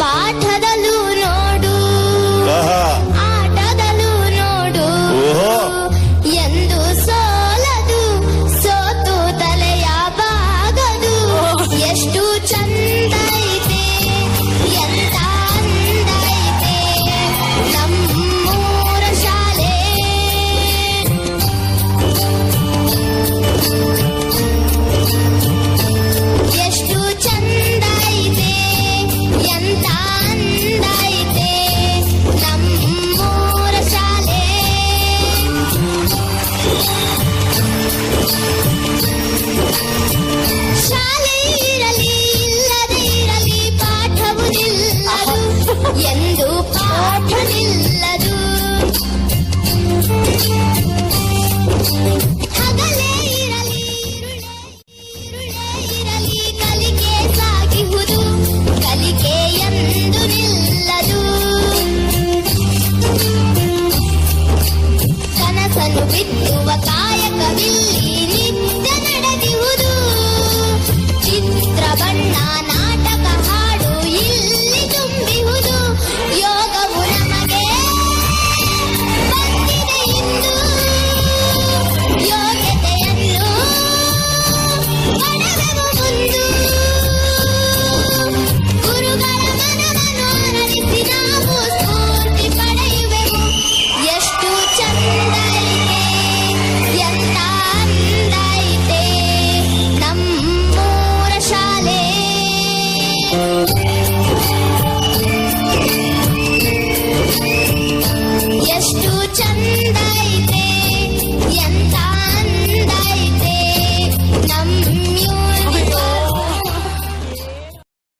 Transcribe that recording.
ಪಾಠದಲ್ಲೂ ನೋಡು ಎಂದು ಪಾಠ ನಿಲ್ಲದು ಹಗಲೇ ಇರಲಿ ಇರಲಿ ಕಲಿಕೆ ಸಾಗಿಹುದು ಕಲಿಕೆ ಎಂದು ನಿಲ್ಲದು ಕನಸನ್ನು ಬಿತ್ತುವ ಕಾಲ Thank you.